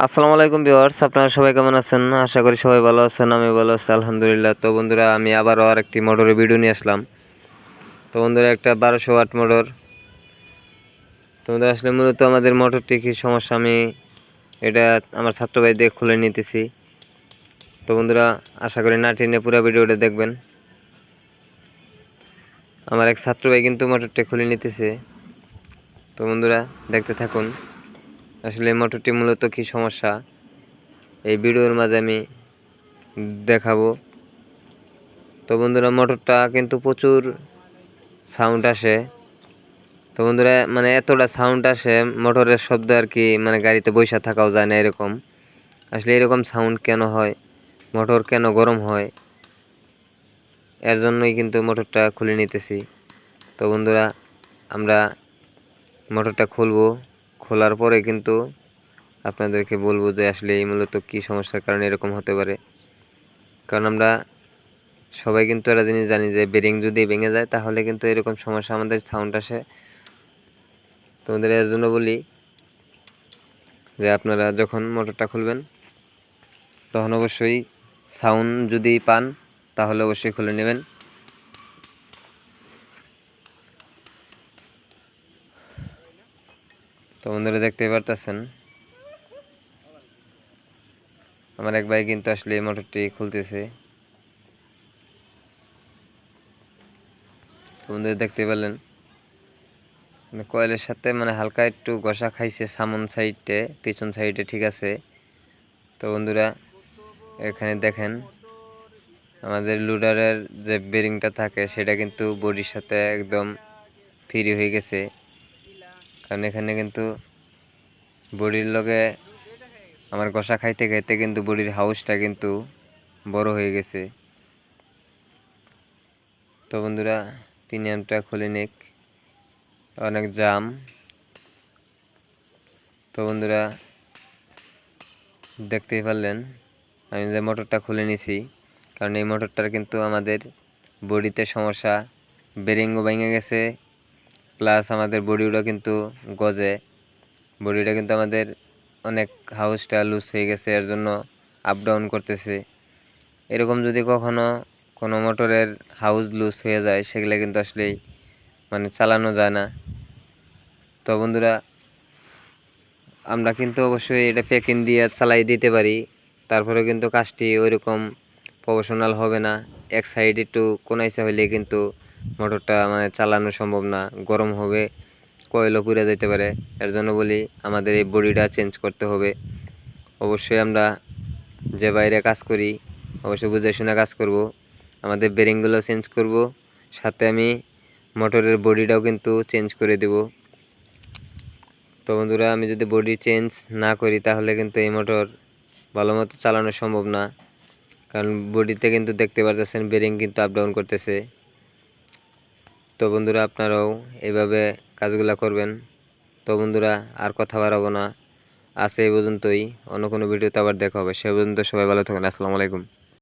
আসসালামু আলাইকুম ভিউয়ার্স, আপনারা সবাই কেমন আছেন? আশা করি সবাই ভালো আছেন, আমি ভালো আছি, আলহামদুলিল্লাহ। তো বন্ধুরা, আমি আবারও আর একটি মোটরের ভিডিও নিয়ে আসলাম। তো বন্ধুরা, একটা বারোশো ওয়াট মোটর। তো বন্ধুরা, আসলে মূলত আমাদের মোটরটি কী সমস্যা, আমি এটা আমার ছাত্র ভাই দিয়ে খুলে নিতেছি। তো বন্ধুরা, আশা করি না টেনে পুরো ভিডিওটা দেখবেন। আমার এক ছাত্র ভাই কিন্তু মোটরটা খুলে নিতেছে। তো বন্ধুরা, দেখতে থাকুন। আসলে মোটরটি মূলত কী সমস্যা? এই ভিডিওর মাঝে আমি দেখাবো। তো বন্ধুরা মোটরটা কিন্তু প্রচুর সাউন্ড আসে। তো বন্ধুরা মানে এতটা সাউন্ড আসে মোটরের শব্দ আর কি মানে গাড়িতে বৈশা থাকাও যায় না এরকম। আসলে এরকম সাউন্ড কেন হয়? মোটর কেন গরম হয়? এর জন্যই কিন্তু মোটরটা খুলে নিতেছি। তো বন্ধুরা, আমরা মোটরটা খুলবো। খোলার পরে কিন্তু আপনাদেরকে বলব যে আসলে এই মূলত কী সমস্যার কারণে এরকম হতে পারে। কারণ আমরা সবাই কিন্তু একটা জিনিস জানি যে বেরিং যদি ভেঙে যায় তাহলে কিন্তু এরকম সমস্যা আমাদের সাউন্ড আসে। তোমাদের এর জন্য বলি যে আপনারা যখন মোটরটা খুলবেন, তখন অবশ্যই সাউন্ড যদি পান তাহলে অবশ্যই খুলে নেবেন। তো বন্ধুরা দেখতে পারতেছেন। আমার এক ভাই কিন্তু আসলে এই মোটরটি খুলতেছে। বন্ধুরা দেখতে পেলেন মানে কয়েলের সাথে মানে হালকা একটু ঘষা খাইছে সামন সাইডে, পিছন সাইডে ঠিক আছে। তো বন্ধুরা এখানে দেখেন, আমাদের লুডারের যে বেরিংটা থাকে সেটা কিন্তু বডির সাথে একদম ফ্রি হয়ে গেছে। কারণ এখানে কিন্তু বডির লগে আমার গসা খাইতে খাইতে কিন্তু বডির হাউসটা কিন্তু বড় হয়ে গেছে। তো বন্ধুরা প্রিমিয়ামটা খুলে নিক। অনেক জাম। তো বন্ধুরা, দেখতেই পারলেন, আমি যে মোটরটা খুলে নিছি, কারণ এই মোটরটার কিন্তু আমাদের বডিতে সমস্যা বেরিংও ভেঙে গেছে প্লাস আমাদের বডিটা কিন্তু গজে। বডিটা কিন্তু আমাদের অনেক হাউসটা লুজ হয়ে গেছে, এর জন্য আপ ডাউন করতেছে। এরকম যদি কখনো কোনো মোটরের হাউস লুজ হয়ে যায়, সেগুলো কিন্তু আসলেই মানে চালানো যায় না। তো বন্ধুরা, আমরা কিন্তু অবশ্যই এটা প্যাকিং দিয়ে চালাই দিতে পারি। তারপরে কিন্তু কাজটি ওইরকম প্রফেশনাল হবে না। এক সাইড একটু কোনাইসা হইলে কিন্তু মোটরটা মানে চালানো সম্ভব না, গরম হবে কয়েলও পুড়ে যেতে পারে। এর জন্য বলি আমাদের এই বডিটা চেঞ্জ করতে হবে। অবশ্যই আমরা যে বাইরে কাজ করি, অবশ্যই বুঝে শুনে কাজ করব। আমাদের বেরিংগুলো চেঞ্জ করব, সাথে আমি মোটরের বডিটাও কিন্তু চেঞ্জ করে দেব। তো বন্ধুরা, আমি যদি বডি চেঞ্জ না করি, তাহলে কিন্তু এই মোটর ভালো মতো চালানো সম্ভব না। কারণ বডিতে কিন্তু দেখতে পারতেছেন বেরিং কিন্তু আপ ডাউন করতেছে। তো বন্ধুরা আপনারাও এভাবে কাজগুলো করবেন। তো বন্ধুরা আর কথা বাড়াবো না। আছে এই পর্যন্তই। অন্য কোনো ভিডিওতে আবার দেখা হবে। সে পর্যন্ত সবাই ভালো থাকেন আসসালামু আলাইকুম।